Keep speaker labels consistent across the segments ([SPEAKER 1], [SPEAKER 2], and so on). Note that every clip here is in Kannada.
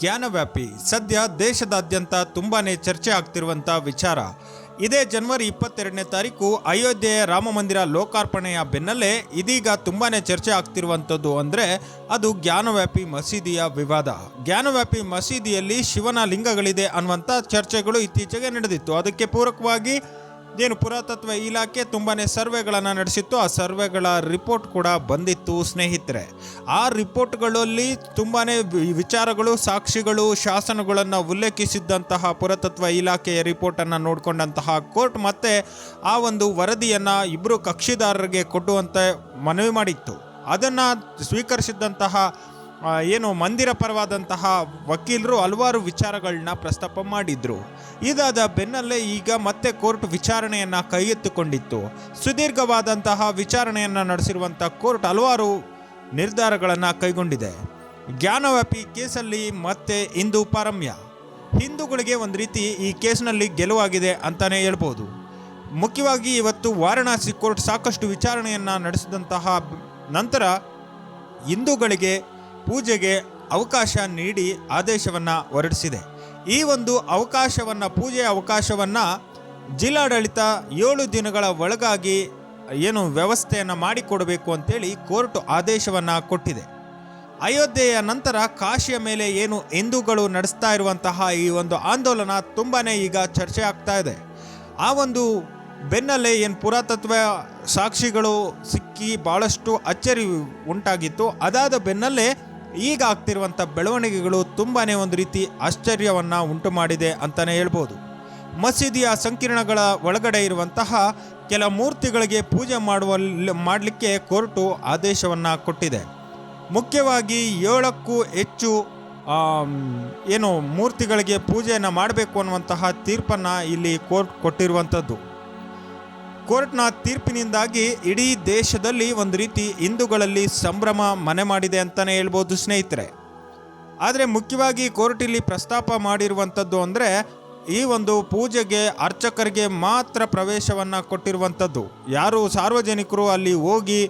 [SPEAKER 1] ಜ್ಞಾನವ್ಯಾಪಿ. ಸದ್ಯ ದೇಶದಾದ್ಯಂತ ತುಂಬಾನೇ ಚರ್ಚೆ ಆಗ್ತಿರುವಂಥ ವಿಚಾರ. ಇದೇ ಜನವರಿ ಇಪ್ಪತ್ತೆರಡನೇ ತಾರೀಕು ಅಯೋಧ್ಯೆಯ ರಾಮ ಮಂದಿರ ಲೋಕಾರ್ಪಣೆಯ ಬೆನ್ನಲ್ಲೇ ಇದೀಗ ತುಂಬಾನೇ ಚರ್ಚೆ ಆಗ್ತಿರುವಂಥದ್ದು ಅಂದರೆ ಅದು ಜ್ಞಾನವ್ಯಾಪಿ ಮಸೀದಿಯ ವಿವಾದ. ಜ್ಞಾನವ್ಯಾಪಿ ಮಸೀದಿಯಲ್ಲಿ ಶಿವನ ಲಿಂಗಗಳಿದೆ ಅನ್ನುವಂಥ ಚರ್ಚೆಗಳು ಇತ್ತೀಚೆಗೆ ನಡೆದಿತ್ತು. ಅದಕ್ಕೆ ಪೂರಕವಾಗಿ ಏನು ಪುರಾತತ್ವ ಇಲಾಖೆ ತುಂಬಾ ಸರ್ವೆಗಳನ್ನು ನಡೆಸಿತ್ತು. ಆ ಸರ್ವೆಗಳ ರಿಪೋರ್ಟ್ ಕೂಡ ಬಂದಿತ್ತು ಸ್ನೇಹಿತರೆ. ಆ ರಿಪೋರ್ಟ್ಗಳಲ್ಲಿ ತುಂಬಾ ವಿಚಾರಗಳು ಸಾಕ್ಷಿಗಳು ಶಾಸನಗಳನ್ನು ಉಲ್ಲೇಖಿಸಿದ್ದಂತಹ ಪುರಾತತ್ವ ಇಲಾಖೆಯ ರಿಪೋರ್ಟನ್ನು ನೋಡಿಕೊಂಡಂತಹ ಕೋರ್ಟ್ ಮತ್ತೆ ಆ ಒಂದು ವರದಿಯನ್ನು ಇಬ್ಬರು ಕಕ್ಷಿದಾರರಿಗೆ ಕೊಡುವಂತೆ ಮನವಿ ಮಾಡಿತ್ತು. ಅದನ್ನು ಸ್ವೀಕರಿಸಿದಂತಹ ಆ, ಏನು ಮಂದಿರ ಪರವಾದಂತಹ ವಕೀಲರು ಹಲವಾರು ವಿಚಾರಗಳನ್ನ ಪ್ರಸ್ತಾಪ ಮಾಡಿದ್ರು. ಇದಾದ ಬೆನ್ನಲ್ಲೇ ಈಗ ಮತ್ತೆ ಕೋರ್ಟ್ ವಿಚಾರಣೆಯನ್ನ ಕೈಗೆತ್ತಿಕೊಂಡಿತ್ತು. ಸುದೀರ್ಘವಾದಂತಹ ವಿಚಾರಣೆಯನ್ನ ನಡೆಸಿರುವಂಥ ಕೋರ್ಟ್ ಹಲವಾರು ನಿರ್ಧಾರಗಳನ್ನು ಕೈಗೊಂಡಿದೆ. ಜ್ಞಾನವ್ಯಾಪಿ ಕೇಸಲ್ಲಿ ಮತ್ತೆ ಹಿಂದೂ ಪಾರಮ್ಯ. ಹಿಂದೂಗಳಿಗೆ ಒಂದು ರೀತಿ ಈ ಕೇಸ್ನಲ್ಲಿ ಗೆಲುವಾಗಿದೆ ಅಂತಾನೆ ಹೇಳ್ಬೋದು. ಮುಖ್ಯವಾಗಿ ಇವತ್ತು ವಾರಣಾಸಿ ಕೋರ್ಟ್ ಸಾಕಷ್ಟು ವಿಚಾರಣೆಯನ್ನು ನಡೆಸಿದಂತಹ ನಂತರ ಹಿಂದೂಗಳಿಗೆ ಪೂಜೆಗೆ ಅವಕಾಶ ನೀಡಿ ಆದೇಶವನ್ನು ಹೊರಡಿಸಿದೆ. ಈ ಒಂದು ಅವಕಾಶವನ್ನು ಪೂಜೆಯ ಅವಕಾಶವನ್ನು ಜಿಲ್ಲಾಡಳಿತ ಏಳು ದಿನಗಳ ಒಳಗಾಗಿ ಏನು ವ್ಯವಸ್ಥೆಯನ್ನು ಮಾಡಿಕೊಡಬೇಕು ಅಂತೇಳಿ ಕೋರ್ಟ್ ಆದೇಶವನ್ನು ಕೊಟ್ಟಿದೆ. ಅಯೋಧ್ಯೆಯ ನಂತರ ಕಾಶಿಯ ಮೇಲೆ ಏನು ಹಿಂದೂಗಳು ನಡೆಸ್ತಾ ಇರುವಂತಹ ಈ ಒಂದು ಆಂದೋಲನ ತುಂಬಾ ಈಗ ಚರ್ಚೆ ಆಗ್ತಾ ಇದೆ. ಆ ಒಂದು ಬೆನ್ನಲ್ಲೇ ಏನು ಪುರಾತತ್ವ ಸಾಕ್ಷಿಗಳು ಸಿಕ್ಕಿ ಭಾಳಷ್ಟು ಅಚ್ಚರಿ ಉಂಟಾಗಿತ್ತು. ಅದಾದ ಬೆನ್ನಲ್ಲೇ ಈಗ ಆಗ್ತಿರುವಂಥ ಬೆಳವಣಿಗೆಗಳು ತುಂಬಾ ಒಂದು ರೀತಿ ಆಶ್ಚರ್ಯವನ್ನು ಉಂಟು ಮಾಡಿದೆ ಅಂತಲೇ ಹೇಳ್ಬೋದು. ಮಸೀದಿಯ ಸಂಕೀರ್ಣಗಳ ಒಳಗಡೆ ಇರುವಂತಹ ಕೆಲ ಮೂರ್ತಿಗಳಿಗೆ ಪೂಜೆ ಮಾಡುವ ಮಾಡಲಿಕ್ಕೆ ಕೋರ್ಟು ಆದೇಶವನ್ನು ಕೊಟ್ಟಿದೆ. ಮುಖ್ಯವಾಗಿ ಏಳಕ್ಕೂ ಹೆಚ್ಚು ಏನು ಮೂರ್ತಿಗಳಿಗೆ ಪೂಜೆಯನ್ನು ಮಾಡಬೇಕು ಅನ್ನುವಂತಹ ತೀರ್ಪನ್ನು ಇಲ್ಲಿ ಕೋರ್ಟ್ ಕೊಟ್ಟಿರುವಂಥದ್ದು. ಕೋರ್ಟ್ನ ತೀರ್ಪಿನಿಂದಾಗಿ ಇಡೀ ದೇಶದಲ್ಲಿ ಒಂದು ರೀತಿ ಹಿಂದೂಗಳಲ್ಲಿ ಸಂಭ್ರಮ ಮನೆ ಮಾಡಿದೆ ಅಂತಲೇ ಹೇಳ್ಬೋದು ಸ್ನೇಹಿತರೆ. ಆದರೆ ಮುಖ್ಯವಾಗಿ ಕೋರ್ಟ್ ಇಲ್ಲಿ ಪ್ರಸ್ತಾಪ ಮಾಡಿರುವಂಥದ್ದು ಅಂದರೆ ಈ ಒಂದು ಪೂಜೆಗೆ ಅರ್ಚಕರಿಗೆ ಮಾತ್ರ ಪ್ರವೇಶವನ್ನು ಕೊಟ್ಟಿರುವಂಥದ್ದು. ಯಾರು ಸಾರ್ವಜನಿಕರು ಅಲ್ಲಿ ಹೋಗಿ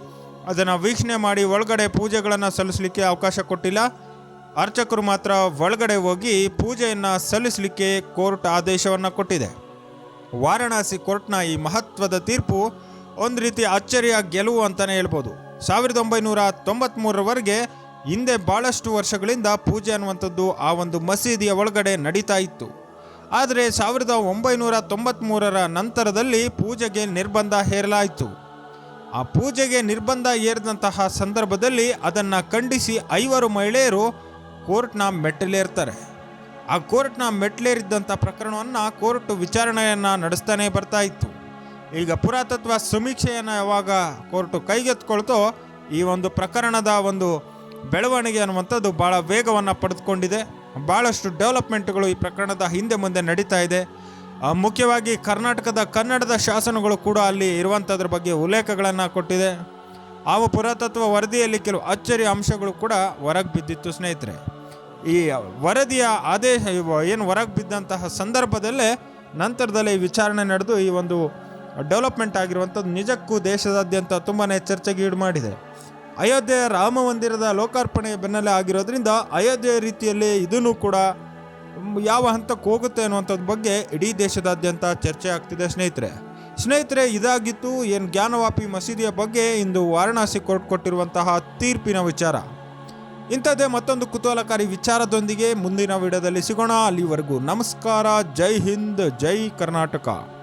[SPEAKER 1] ಅದನ್ನು ವೀಕ್ಷಣೆ ಮಾಡಿ ಒಳಗಡೆ ಪೂಜೆಗಳನ್ನು ಸಲ್ಲಿಸಲಿಕ್ಕೆ ಅವಕಾಶ ಕೊಟ್ಟಿಲ್ಲ. ಅರ್ಚಕರು ಮಾತ್ರ ಒಳಗಡೆ ಹೋಗಿ ಪೂಜೆಯನ್ನು ಸಲ್ಲಿಸಲಿಕ್ಕೆ ಕೋರ್ಟ್ ಆದೇಶವನ್ನು ಕೊಟ್ಟಿದೆ. ವಾರಣಾಸಿ ಕೋರ್ಟ್ನ ಈ ಮಹತ್ವದ ತೀರ್ಪು ಒಂದು ರೀತಿ ಅಚ್ಚರಿಯ ಗೆಲುವು ಅಂತಲೇ ಹೇಳ್ಬೋದು. ಸಾವಿರದ ಒಂಬೈನೂರ ತೊಂಬತ್ತ್ಮೂರರವರೆಗೆ ಹಿಂದೆ ಭಾಳಷ್ಟು ವರ್ಷಗಳಿಂದ ಪೂಜೆ ಅನ್ನುವಂಥದ್ದು ಆ ಒಂದು ಮಸೀದಿಯ ಒಳಗಡೆ ನಡೀತಾ ಇತ್ತು. ಆದರೆ ಸಾವಿರದ ಒಂಬೈನೂರ ತೊಂಬತ್ತ್ಮೂರರ ನಂತರದಲ್ಲಿ ಪೂಜೆಗೆ ನಿರ್ಬಂಧ ಹೇರಲಾಯಿತು. ಆ ಪೂಜೆಗೆ ನಿರ್ಬಂಧ ಏರಿದಂತಹ ಸಂದರ್ಭದಲ್ಲಿ ಅದನ್ನು ಖಂಡಿಸಿ ಐವರು ಮಹಿಳೆಯರು ಕೋರ್ಟ್ನ ಮೆಟ್ಟಲೇರ್ತಾರೆ. ಆ ಕೋರ್ಟ್ನ ಮೆಟ್ಲೇರಿದ್ದಂಥ ಪ್ರಕರಣವನ್ನು ಕೋರ್ಟ್ ವಿಚಾರಣೆಯನ್ನು ನಡೆಸ್ತಾನೆ ಬರ್ತಾ ಇತ್ತು. ಈಗ ಪುರಾತತ್ವ ಸಮೀಕ್ಷೆಯನ್ನು ಯಾವಾಗ ಕೋರ್ಟು ಕೈಗೆತ್ಕೊಳ್ತೋ ಈ ಒಂದು ಪ್ರಕರಣದ ಒಂದು ಬೆಳವಣಿಗೆ ಅನ್ನುವಂಥದ್ದು ಭಾಳ ವೇಗವನ್ನು ಪಡೆದುಕೊಂಡಿದೆ. ಭಾಳಷ್ಟು ಡೆವಲಪ್ಮೆಂಟ್ಗಳು ಈ ಪ್ರಕರಣದ ಹಿಂದೆ ಮುಂದೆ ನಡೀತಾ ಇದೆ. ಮುಖ್ಯವಾಗಿ ಕರ್ನಾಟಕದ ಕನ್ನಡದ ಶಾಸನಗಳು ಕೂಡ ಅಲ್ಲಿ ಇರುವಂಥದ್ರ ಬಗ್ಗೆ ಉಲ್ಲೇಖಗಳನ್ನು ಕೊಟ್ಟಿದೆ. ಆ ಪುರಾತತ್ವ ವರದಿಯಲ್ಲಿ ಕೆಲವು ಅಚ್ಚರಿ ಅಂಶಗಳು ಕೂಡ ಹೊರಗೆ ಬಿದ್ದಿತ್ತು ಸ್ನೇಹಿತರೆ. ಈ ವರದಿಯ ಆದೇಶ ಏನು ಹೊರಗೆ ಬಿದ್ದಂತಹ ಸಂದರ್ಭದಲ್ಲೇ ನಂತರದಲ್ಲಿ ವಿಚಾರಣೆ ನಡೆದು ಈ ಒಂದು ಡೆವಲಪ್ಮೆಂಟ್ ಆಗಿರುವಂಥದ್ದು ನಿಜಕ್ಕೂ ದೇಶದಾದ್ಯಂತ ತುಂಬಾ ಚರ್ಚೆಗೆ ಈಡು ಮಾಡಿದೆ. ಅಯೋಧ್ಯೆಯ ರಾಮ ಮಂದಿರದ ಲೋಕಾರ್ಪಣೆಯ ಬೆನ್ನಲ್ಲೇ ಆಗಿರೋದ್ರಿಂದ ಅಯೋಧ್ಯೆ ರೀತಿಯಲ್ಲಿ ಇದನ್ನು ಕೂಡ ಯಾವ ಹಂತಕ್ಕೆ ಹೋಗುತ್ತೆ ಅನ್ನುವಂಥದ್ದು ಬಗ್ಗೆ ಇಡೀ ದೇಶದಾದ್ಯಂತ ಚರ್ಚೆ ಆಗ್ತಿದೆ ಸ್ನೇಹಿತರೆ. ಸ್ನೇಹಿತರೆ, ಇದಾಗಿತ್ತು ಏನು ಜ್ಞಾನವಾಪಿ ಮಸೀದಿಯ ಬಗ್ಗೆ ಇಂದು ವಾರಣಾಸಿ ಕೋರ್ಟ್ ಕೊಟ್ಟಿರುವಂತಹ ತೀರ್ಪಿನ ವಿಚಾರ. ಇಂಥದ್ದೇ ಮತ್ತೊಂದು ಕುತೂಹಲಕಾರಿ ವಿಚಾರದೊಂದಿಗೆ ಮುಂದಿನ ವಿಡಿಯೋದಲ್ಲಿ ಸಿಗೋಣ. ಅಲ್ಲಿವರೆಗೂ ನಮಸ್ಕಾರ. ಜೈ ಹಿಂದ್ ಜೈ ಕರ್ನಾಟಕ.